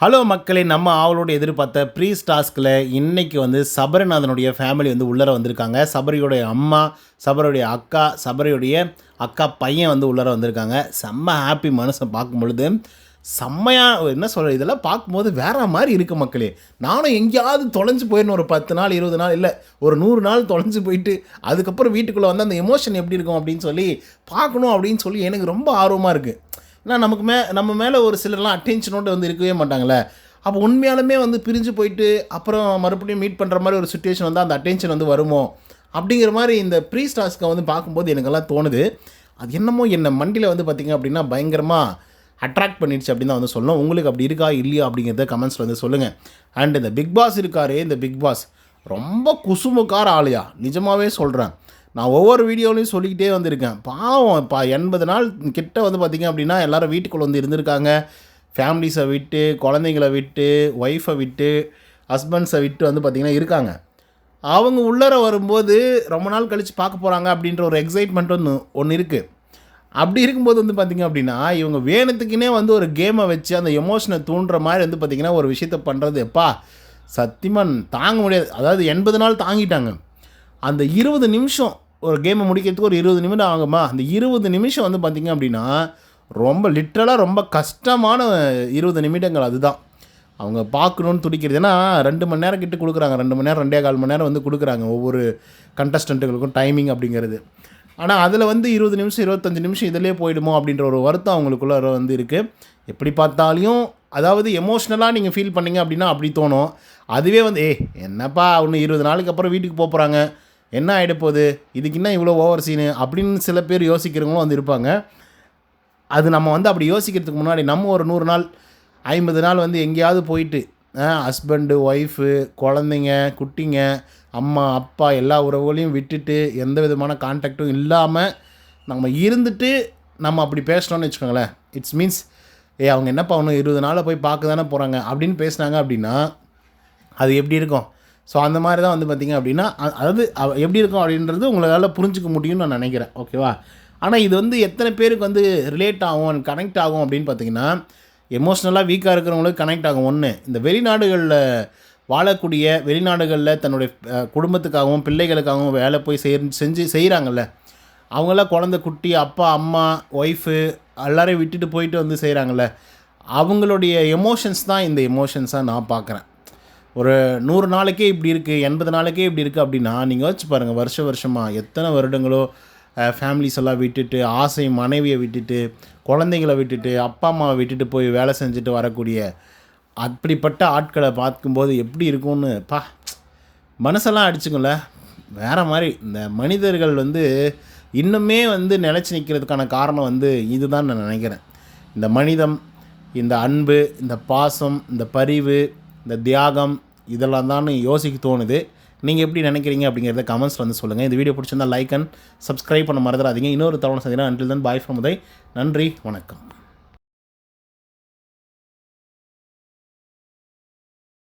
Hello மக்களே நம்ம ஆவலோடு எதிர்பார்த்த ப்ரீஸ் டாஸ்கில் இன்றைக்கி வந்து சபரிநாதனுடைய ஃபேமிலி வந்து உள்ளர வந்திருக்காங்க. சபரியுடைய அம்மா சபரியுடைய அக்கா சபரியுடைய அக்கா பையன் வந்து உள்ளர வந்திருக்காங்க. செம்ம ஹாப்பி மனுஷன் பார்க்கும் பொழுது செம்மையாக என்ன சொல்கிற இதெல்லாம் பார்க்கும்போது வேற மாதிரி இருக்குது மக்களே. நானும் எங்கேயாவது தொலைஞ்சு போயிடணும் ஒரு பத்து நாள் இருபது நாள் இல்லை ஒரு நூறு நாள் தொலைஞ்சு போயிட்டு அதுக்கப்புறம் வீட்டுக்குள்ளே வந்து அந்த எமோஷன் எப்படி இருக்கும் அப்படின்னு சொல்லி பார்க்கணும் அப்படின்னு சொல்லி எனக்கு ரொம்ப ஆர்வமாக இருக்குது ஏன்னா நமக்கு மே நம்ம மேலே ஒரு சிலர்லாம் அட்டென்ஷனோடு வந்து இருக்கவே மாட்டாங்களே அப்போ உண்மையாலுமே வந்து பிரிஞ்சு போயிட்டு அப்புறம் மறுபடியும் மீட் பண்ணுற மாதிரி ஒரு சுச்சுவேஷன் வந்து அந்த அட்டென்ஷன் வந்து வருமோ? அப்படிங்கிற மாதிரி இந்த ப்ரீ ஸ்டார்ஸ்க்கை வந்து பார்க்கும்போது எனக்கெல்லாம் தோணுது. அது என்னமோ என்னை மண்டியில் வந்து பார்த்திங்க அப்படின்னா பயங்கரமாக அட்ராக்ட் பண்ணிடுச்சு அப்படின்னு தான் வந்து சொல்லணும். உங்களுக்கு அப்படி இருக்கா இல்லையா அப்படிங்கிறத கமெண்ட்ஸில் வந்து சொல்லுங்கள் அண்ட் இந்த பிக் பாஸ் இருக்காரு இந்த பிக் பாஸ். ரொம்ப குசுமுக்கார ஆளையா. நிஜமாகவே சொல்கிறேன் நான் ஒவ்வொரு வீடியோலையும் சொல்லிக்கிட்டே வந்திருக்கேன். பாவம் இப்போ எண்பது நாள் கிட்ட வந்து பார்த்திங்க அப்படின்னா எல்லோரும் வீட்டுக்குள்ளே வந்து இருந்திருக்காங்க. ஃபேமிலிஸை விட்டு குழந்தைங்களை விட்டு ஒய்ஃபை விட்டு ஹஸ்பண்ட்ஸை விட்டு வந்து பார்த்திங்கன்னா இருக்காங்க. அவங்க உள்ளர வரும்போது ரொம்ப நாள் கழித்து பார்க்க போகிறாங்க அப்படின்ற ஒரு எக்ஸைட்மெண்ட் ஒன்று ஒன்று இருக்குது அப்படி இருக்கும்போது வந்து பார்த்திங்க அப்படின்னா இவங்க வேணுத்துக்குனே வந்து ஒரு கேமை வச்சு அந்த எமோஷனை தூண்டுற மாதிரி வந்து பார்த்திங்கன்னா ஒரு விஷயத்த பண்ணுறது எப்பா சத்தியமாக தாங்க முடியாது. அதாவது எண்பது நாள் தாங்கிட்டாங்க. அந்த இருபது நிமிஷம் ஒரு கேமை முடிக்கிறதுக்கு ஒரு இருபது நிமிடம் ஆகுமா? அந்த இருபது நிமிஷம் வந்து பார்த்திங்க அப்படின்னா ரொம்ப லிட்ரலாக ரொம்ப கஷ்டமான இருபது நிமிடங்கள் அதுதான். அவங்க பார்க்கணுன்னு துடிக்கிறது. ஏன்னா ரெண்டு மணி நேரம் கிட்ட கொடுக்குறாங்க. ரெண்டு மணி நேரம் ரெண்டே கால் மணி நேரம் வந்து கொடுக்குறாங்க ஒவ்வொரு கண்டஸ்டண்ட்டுகளுக்கும் டைமிங் அப்படிங்கிறது. ஆனால் அதில் வந்து இருபது நிமிஷம் இருபத்தஞ்சி நிமிஷம் இதிலே போயிடுமோ அப்படின்ற ஒரு வருத்தம் அவங்களுக்குள்ள வந்து இருக்குது எப்படி பார்த்தாலையும் அதாவது எமோஷ்னலாக நீங்கள் ஃபீல் பண்ணீங்க அப்படின்னா அப்படி தோணும். அதுவே வந்து ஏ என்னப்பா ஒன்று இருபது நாளுக்கு அப்புறம் வீட்டுக்கு போக போகிறாங்க என்ன ஆகிடப்போகுது இதுக்கு என்ன இவ்வளோ ஓவர் சீனு அப்படின்னு சில பேர் யோசிக்கிறவங்களும் வந்து இருப்பாங்க அது நம்ம வந்து அப்படி யோசிக்கிறதுக்கு முன்னாடி நம்ம ஒரு நூறு நாள் ஐம்பது நாள் வந்து எங்கேயாவது போயிட்டு ஹஸ்பண்டு ஒய்ஃபு குழந்தைங்க குட்டிங்க அம்மா அப்பா எல்லா உறவுகளையும் விட்டுட்டு எந்த விதமான கான்டாக்டும் இல்லாமல் நம்ம இருந்துட்டு நம்ம அப்படி பேசினோன்னு வச்சுக்கோங்களேன். இட்ஸ் மீன்ஸ் ஏ அவங்க என்னப்பா பண்ணணும் இருபது நாளில் போய் பார்க்க தானே போகிறாங்க அப்படின்னு பேசுனாங்க அப்படின்னா அது எப்படி இருக்கும்? ஸோ அந்த மாதிரி தான் வந்து பார்த்திங்க அப்படின்னா அதாவது அவ- எப்படி இருக்கும் அப்படின்றது உங்களால் புரிஞ்சுக்க முடியும்னு நான் நினைக்கிறேன். ஓகேவா ஆனால் இது வந்து எத்தனை பேருக்கு வந்து ரிலேட் ஆகும் அண்ட் கனெக்ட் ஆகும் அப்படின்னு பார்த்தீங்கன்னா எமோஷ்னலாக வீக்காக இருக்கிறவங்களுக்கு கனெக்ட் ஆகும். ஒன்று இந்த வெளிநாடுகளில் வாழக்கூடிய வெளிநாடுகளில் தன்னுடைய குடும்பத்துக்காகவும் பிள்ளைகளுக்காகவும் வேலை போய் செய் செஞ்சு செய்கிறாங்கல்ல அவங்களாம் குழந்தை குட்டி அப்பா அம்மா ஒய்ஃபு எல்லாரையும் விட்டுட்டு போயிட்டு வந்து செய்கிறாங்கல்ல அவங்களுடைய எமோஷன்ஸ் தான் இந்த எமோஷன்ஸாக நான் பார்க்குறேன் ஒரு நூறு நாளைக்கே இப்படி இருக்குது எண்பது நாளைக்கே இப்படி இருக்குது அப்படின்னா நீங்கள் வச்சு பாருங்கள் வருஷ வருஷமாக எத்தனை வருடங்களோ ஃபேமிலிஸ் எல்லாம் விட்டுட்டு ஆசை மனைவியை விட்டுட்டு குழந்தைங்கள விட்டுட்டு அப்பா அம்மாவை விட்டுட்டு போய் வேலை செஞ்சுட்டு வரக்கூடிய அப்படிப்பட்ட ஆட்களை பார்க்கும்போது எப்படி இருக்கும்னு பா மனசெல்லாம் அடிச்சுக்கல வேறு மாதிரி இந்த மனிதர்கள் வந்து இன்னுமே வந்து நிலச்சி நிற்கிறதுக்கான காரணம் வந்து இதுதான் நான் நினைக்கிறேன். இந்த மனிதம் இந்த அன்பு இந்த பாசம் இந்த பரிவு இந்த தியாகம் இதெல்லாம் தான் யோசிக்க தோணுது. நீங்கள் எப்படி நினைக்கிறீங்க அப்படிங்கிறத கமெண்ட்ஸ் வந்து சொல்லுங்கள் இந்த வீடியோ பிடிச்சிருந்தா லைக் அண்ட் சப்ஸ்கிரைப் பண்ண மறந்துடாதீங்க. இன்னொரு தவணை சந்தினா அன்றில் தான் பாய் ஃப்ரம் உதய். நன்றி வணக்கம்.